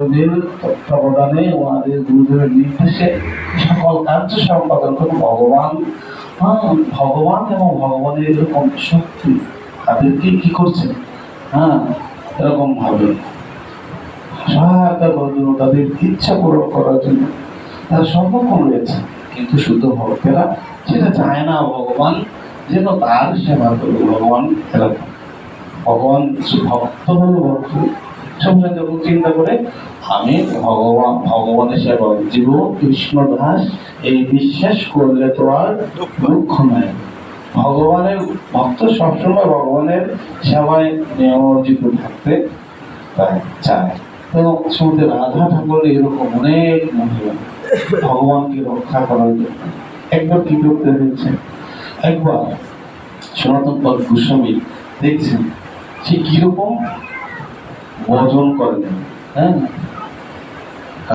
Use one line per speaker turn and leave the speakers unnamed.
তত্ত্বাবধানে ওনাদের গুরুদেবের নির্দেশে সকল কার্য সম্পাদন করুন। ভগবান হ্যাঁ ভগবান এবং ভগবানের এরকম শক্তি তাদেরকে কি করছেন হ্যাঁ এরকম ভাবে সহায়তা করার জন্য, তাদের ইচ্ছা পূরণ করার জন্য তারা সর্বক্ষণ রয়েছে কিন্তু শুদ্ধ ভক্তেরা সেটা চায় না ভগবান, যেন তার সেবা করবে ভগবান এরকম। ভগবান ভক্ত হল ভক্ত যখন চিন্তা করে আমি ভগবান ভগবানের সেবা করব। জীবন কৃষ্ণ দাস এই বিশ্বাস করলে তো আর দুঃখ নাই। ভগবানের ভক্ত সবসময় ভগবানের সেবায় নিয়োজিত থাকতে চায়। এবং শুনতে রাধা ঠাকুর এরকম অনেক মহিলা ভগবানকে রক্ষা করার জন্য। একবার কি করতে হয়েছে একবার সনাতন পদ গোস্বামী দেখছেন। সে কীরকম বজন করেন হ্যাঁ